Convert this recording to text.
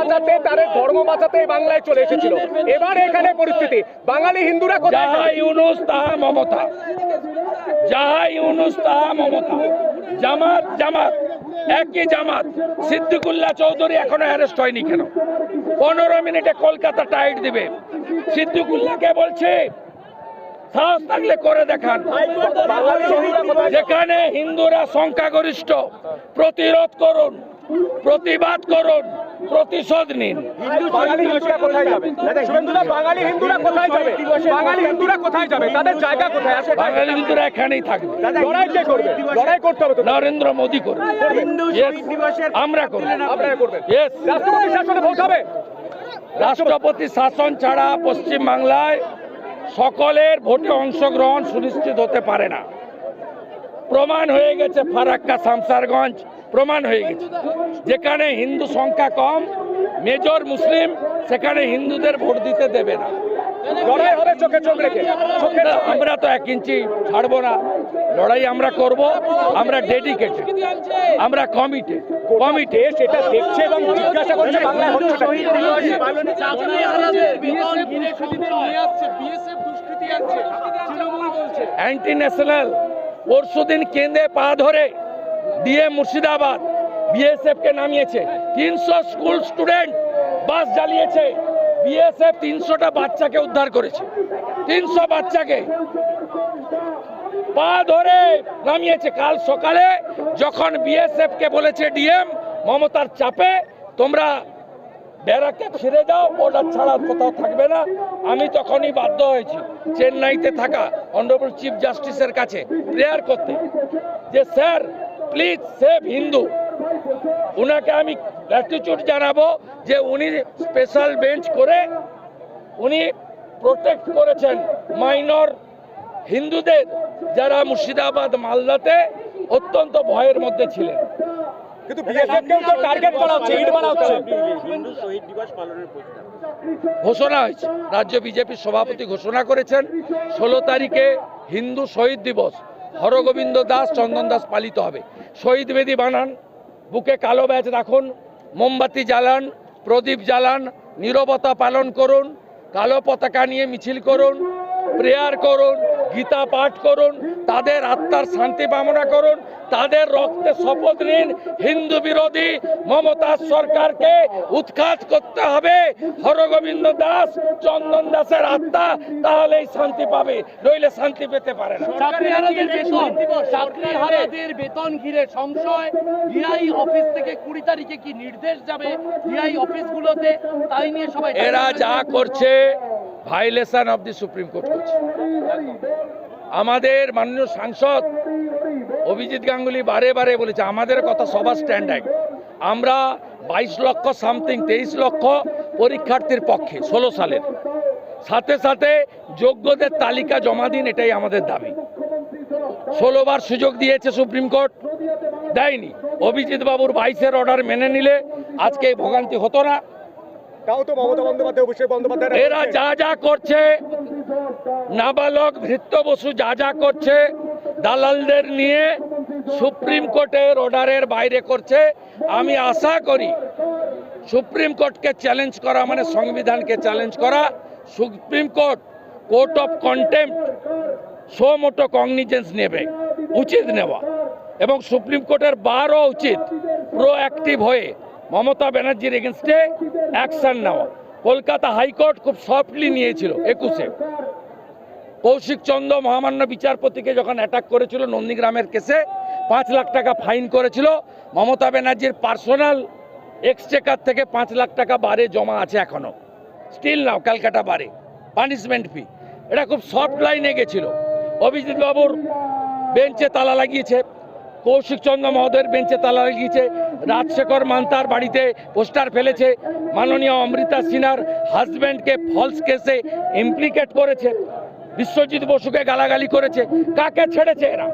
বাঁচাতে তাদের ধর্ম বাঁচাতে বাংলায় চলে এসেছিল। এবার এখানে পরিস্থিতি। বাঙালি হিন্দুরা কোথায়? ইউনুস তাহা মমতা। যাহা ইউনুস তাহা মমতা। জামাত জামাত। একই জামাত। সিদ্দিকুল্লাহ চৌধুরী এখনও অ্যারেস্ট হয়নি কেন? পনেরো মিনিটে কলকাতা টাইট দিবে। সিদ্দিকুল্লাহকে বলছে সাহস থাকলে করে দেখান। যেখানে হিন্দুরা সংখ্যাগরিষ্ঠ প্রতিরোধ করুন প্রতিবাদ করুন প্রতিশোধ নিন। বাঙালি হিন্দুরা কোথায় যাবে? বাঙালি হিন্দুরা কোথায় যাবে? বাঙালি হিন্দুরা কোথায় যাবে? তাদের জায়গা কোথায়? আসলে বাঙালি হিন্দুরা এখানেই থাকবে। লড়াই কে করবে? লড়াই করতে হবে নরেন্দ্র মোদী করবে। আমরা করব। আপনারা করবেন। রাষ্ট্রপতি শাসনে ভোট হবে। রাষ্ট্রপতি শাসন ছাড়া পশ্চিম বাংলায় সকলের ভোটে অংশগ্রহণ সুনিশ্চিত হতে পারে না। প্রমাণ হয়ে গেছে ফারাক্কা শামসারগঞ্জ। প্রমাণ হয়ে গেছে। যেখানে হিন্দু সংখ্যা কম মেজর মুসলিম সেখানে হিন্দুদের ভোট দিতে দেবে না। লড়াই হবে চোখে চোখ রেখে। আমরা- তো এক ইঞ্চি ছাড়বো না। লড়াই আমরা করব। আমরা ডেডিকেটেড আমরা কমিটেড কমিটেড সেটা এটা দেখছে এবং জিজ্ঞাসা করছে অ্যান্টি ন্যাশনাল পরশু দিন কেন্দ্রে পা ধরে দিয়ে মুর্শিদাবাদ বিএসএফ কে নামিয়েছে। তিনশো স্কুল স্টুডেন্ট বাস জ্বালিয়েছে। বিএসএফ তিনশোটা বাচ্চাকে উদ্ধার করেছে। তিনশো বাচ্চাকে পা ধরে নামিয়েছে। কাল সকালে যখন বিএসএফ কে বলেছে ডিএম, মমতার চাপে তোমরা ব্যারাকে ফিরে যাও বর্ডার ছাড়া কোথাও থাকবে না। আমি তখনই বাধ্য হয়েছি চেন্নাইতে থাকা অনারেবল চিফ জাস্টিসের কাছে প্রেয়ার করতে যে, স্যার প্লিজ সেভ হিন্দু। উনাকে আমি গ্র্যাটিটিউড জানাব যে উনি স্পেশাল বেঞ্চ করে উনি প্রোটেক্ট করেছেন মাইনর হিন্দুদের যারা মুর্শিদাবাদ মালদাতে অত্যন্ত ভয়ের মধ্যে ছিলেন। কিন্তু বিএসএফ তো টার্গেট করা হচ্ছে ইট মারা হচ্ছে হিন্দু শহীদ দিবস পালনের প্রস্তাব ঘোষণা হয়েছে। রাজ্য বিজেপির সভাপতি ঘোষণা করেছেন ষোলো তারিখে হিন্দু শহীদ দিবস। হরগোবিন্দ দাস, চন্দন দাস পালিত হবে। শহীদ বেদি বানান, বুকে কালো ব্যাচ রাখুন, মোমবাতি জ্বালান, প্রদীপ জ্বালান, নিরবতা পালন করুন, কালো পতাকা নিয়ে মিছিল করুন, প্রেয়ার করুন গীতা পাঠ করুন তাদের আত্মার শান্তি কামনা করুন তাদের রক্তে শপথ নিন। হিন্দু বিরোধী মমতা সরকারকে উৎখাত করতে হবে। হরগোবিন্দ দাস চন্দন দাসের আত্মা তাহলেই শান্তি পাবে নইলে শান্তি পেতে পারে না। চাকরিহারাদের বেতন ঘিরে সংশয়। ডিআই অফিস থেকে কুড়ি তারিখে কি নির্দেশ যাবে? ডিআই অফিসগুলোতে তাই নিয়ে সবাই এরা যা করছে violation of the Supreme Court করছে। আমাদের মাননীয় সাংসদ অভিজিৎ গাঙ্গুলি বারে বারে বলেছে আমাদের কথা সবার স্ট্যান্ড এক। আমরা বাইশ লক্ষ সামথিং তেইশ লক্ষ পরীক্ষার্থীর পক্ষে ষোলো সালের। সাথে সাথে যোগ্যদের তালিকা জমা দিন এটাই আমাদের দাবি। ষোলোবার সুযোগ দিয়েছে সুপ্রিম কোর্ট দেয়নি। অভিজিৎ বাবুর বাইশের অর্ডার মেনে নিলে আজকে এই ভোগান্তি হতো না। তাও তো মমতা বন্দ্যোপাধ্যায় অভিষেক বন্দ্যোপাধ্যায় এরা যা যা করছে নাবালক ভৃত্য বসু যা যা করছে, দালালদের নিয়ে সুপ্রিম কোর্টের অর্ডারের বাইরে করছে। আমি আশা করি সুপ্রিম কোর্টকে চ্যালেঞ্জ করা মানে সংবিধানকে চ্যালেঞ্জ করা। Supreme Court court of contempt suo motu cognizance নেবে, উচিত নেওয়া। এবং সুপ্রিম কোর্টের বারও উচিত প্রোঅ্যাক্টিভ হয়ে মমতা ব্যানার্জির এগেনস্টে অ্যাকশন নেওয়া। কলকাতা হাইকোর্ট খুব সফটলি নিয়েছিল, একুশে। কৌশিক চন্দ্র মহামান্য বিচারপতিকে যখন অ্যাটাক করেছিল নন্দীগ্রামের কেসে পাঁচ লাখ টাকা ফাইন করেছিল। মমতা ব্যানার্জির পার্সোনাল এক্সচেকার থেকে পাঁচ লাখ টাকা বারে জমা আছে এখনও। স্টিল নাও ক্যালকাটা বারে। পানিশমেন্ট ফি এটা খুব সফট লাইনে গেছিল। অভিজিৎ বাবুর বেঞ্চে তালা লাগিয়েছে। কৌশিক চন্দ্র মহোদয়ের বেঞ্চে তালা লাগিয়েছে। রাজশেখর মান্তার বাড়িতে পোস্টার ফেলেছে। মাননীয় অমৃতা সিনহার হাজব্যান্ডকে ফলস কেসে ইমপ্লিকেট করেছে। বিশ্বজিৎ বসুকে গালাগালি করেছে। কাকে ছেড়েছে এরা?